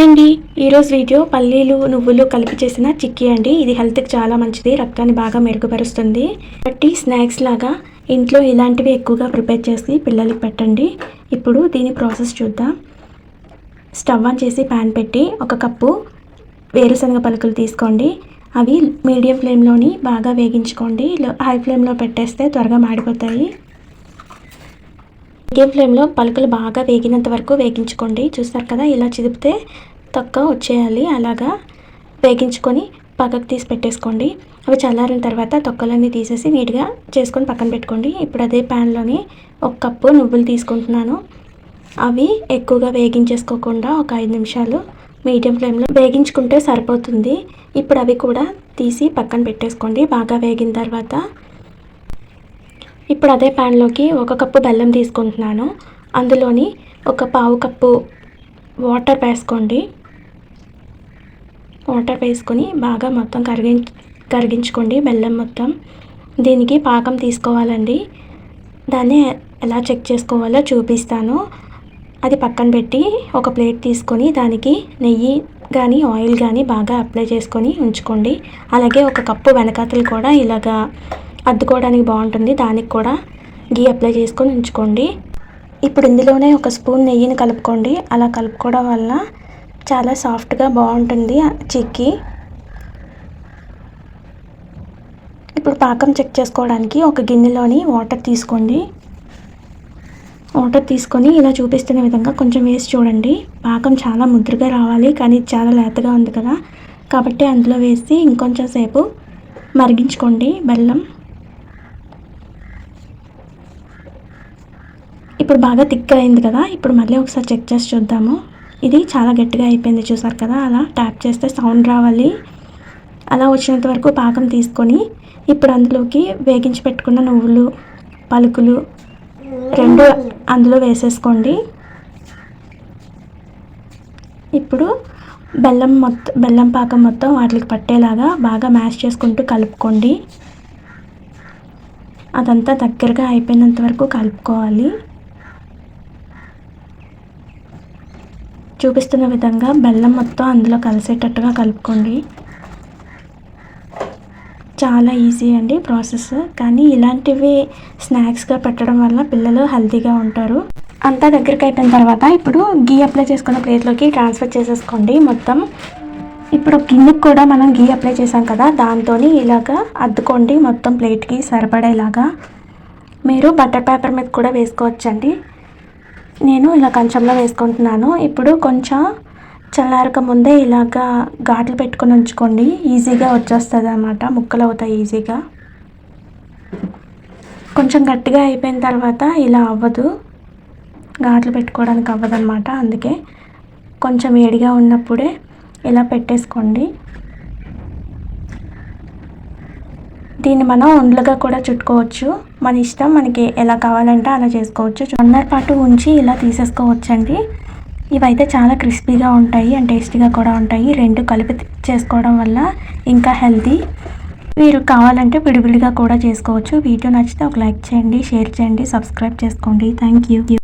Hi అండి ఈరోజు video పల్లీలు నువ్వులు కలిపి చేసిన చిక్కీ అండి. ఇది హెల్త్కి చాలా మంచిది రక్తాన్ని బాగా మెరుగుపరుస్తుంది. బట్టి స్నాక్స్ లాగా ఇంట్లో ఇలాంటివి ఎక్కువగా ప్రిపేర్ చేసి పిల్లలకి పెట్టండి. ఇప్పుడు దీని ప్రాసెస్ చూద్దాం. స్టవ్ ఆన్ చేసి ప్యాన్ పెట్టి ఒక కప్పు వేరుశనగ పలుకులు తీసుకోండి. అవి మీడియం ఫ్లేమ్లోని బాగా వేగించుకోండి. హై ఫ్లేమ్లో పెట్టేస్తే త్వరగా మాడిపోతాయి. మీడియం ఫ్లేమ్లో పలుకులు బాగా వేగినంత వరకు వేగించుకోండి. చూస్తారు కదా ఇలా చిదిపితే తక్కువ వచ్చేయాలి. అలాగా వేగించుకొని పక్కకు తీసి పెట్టేసుకోండి. అవి చల్లారిన తర్వాత తొక్కలన్నీ తీసేసి నీట్గా చేసుకొని పక్కన పెట్టుకోండి. ఇప్పుడు అదే ప్యాన్లోని ఒక కప్పు నువ్వులు తీసుకుంటున్నాను. అవి ఎక్కువగా వేగించేసుకోకుండా ఒక ఐదు నిమిషాలు మీడియం ఫ్లేమ్లో వేగించుకుంటే సరిపోతుంది. ఇప్పుడు అవి కూడా తీసి పక్కన పెట్టేసుకోండి. బాగా వేగిన తర్వాత ఇప్పుడు అదే ప్యాన్లోకి ఒక కప్పు బెల్లం తీసుకుంటున్నాను. అందులోని ఒక పావు కప్పు వాటర్ వేసుకోండి. వాటర్ వేసుకొని బాగా మొత్తం కరిగి కరిగించుకోండి బెల్లం మొత్తం. దీనికి పాకం తీసుకోవాలండి. దాన్ని ఎలా చెక్ చేసుకోవాలో చూపిస్తాను. అది పక్కన పెట్టి ఒక ప్లేట్ తీసుకొని దానికి నెయ్యి కానీ ఆయిల్ కానీ బాగా అప్లై చేసుకొని ఉంచుకోండి. అలాగే ఒక కప్పు వెనకాతలు కూడా ఇలాగా అద్దుకోవడానికి బాగుంటుంది. దానికి కూడా గీ అప్లై చేసుకొని ఉంచుకోండి. ఇప్పుడు ఇందులోనే ఒక స్పూన్ నెయ్యిని కలుపుకోండి. అలా కలుపుకోవడం వల్ల చాలా సాఫ్ట్గా బాగుంటుంది చిక్కి. ఇప్పుడు పాకం చెక్ చేసుకోవడానికి ఒక గిన్నెలోని వాటర్ తీసుకోండి. వాటర్ తీసుకొని ఇలా చూపిస్తున్న విధంగా కొంచెం వేసి చూడండి. పాకం చాలా ముద్రగా రావాలి కానీ చాలా లేతగా ఉంది కదా. కాబట్టి అందులో వేసి ఇంకొంచెం సేపు మరిగించుకోండి బెల్లం. ఇప్పుడు బాగా థిక్గా అయింది కదా ఇప్పుడు మళ్ళీ ఒకసారి చెక్ చేసి చూద్దాము. ఇది చాలా గట్టిగా అయిపోయింది చూసారు కదా అలా ట్యాప్ చేస్తే సౌండ్ రావాలి. అలా వచ్చినంత వరకు పాకం తీసుకొని ఇప్పుడు అందులోకి వేగించి పెట్టుకున్న నువ్వులు పలుకులు రెండు అందులో వేసేసుకోండి. ఇప్పుడు బెల్లం మొత్తం బెల్లం పాకం మొత్తం వాటికి పట్టేలాగా బాగా మ్యాష్ చేసుకుంటూ కలుపుకోండి. అదంతా దగ్గరగా అయిపోయినంత వరకు కలుపుకోవాలి. చూపిస్తున్న విధంగా బెల్లం మొత్తం అందులో కలిసేటట్టుగా కలుపుకోండి. చాలా ఈజీ అండి ప్రాసెస్. కానీ ఇలాంటివి స్నాక్స్గా పెట్టడం వల్ల పిల్లలు హెల్తీగా ఉంటారు. అంతా దగ్గరికి అయిపోయిన తర్వాత ఇప్పుడు గీ అప్లై చేసుకున్న ప్లేట్లోకి ట్రాన్స్ఫర్ చేసేసుకోండి మొత్తం. ఇప్పుడు గిన్నెకి కూడా మనం గీ అప్లై చేసాం కదా దాంతో ఇలాగా అద్దుకోండి మొత్తం ప్లేట్కి సరిపడేలాగా. మీరు బటర్ పేపర్ మీద కూడా వేసుకోవచ్చండి. నేను ఇలా కంచంలో వేసుకుంటున్నాను. ఇప్పుడు కొంచెం చల్లారక ముందే ఇలాగా ఘాట్లు పెట్టుకొని ఉంచుకోండి. ఈజీగా వచ్చేస్తుంది అన్నమాట ముక్కలు అవుతాయి ఈజీగా కొంచెం గట్టిగా అయిపోయిన తర్వాత ఇలా అవ్వదు. ఘాట్లు పెట్టుకోవడానికి అవ్వదన్నమాట. అందుకే కొంచెం వేడిగా ఉన్నప్పుడే ఇలా పెట్టేసుకోండి. దీన్ని మనం ఉండలుగా కూడా చుట్టుకోవచ్చు. మన ఇష్టం మనకి ఎలా కావాలంటే అలా చేసుకోవచ్చు. వన్ పాటు ఉంచి ఇలా తీసేసుకోవచ్చండి. ఇవైతే చాలా క్రిస్పీగా ఉంటాయి అండ్ టేస్టీగా కూడా ఉంటాయి. రెండు కలిపి చేసుకోవడం వల్ల ఇంకా హెల్తీ. మీరు కావాలంటే విడివిడిగా కూడా చేసుకోవచ్చు. వీడియో నచ్చితే ఒక లైక్ చేయండి షేర్ చేయండి సబ్స్క్రైబ్ చేసుకోండి. Thank you.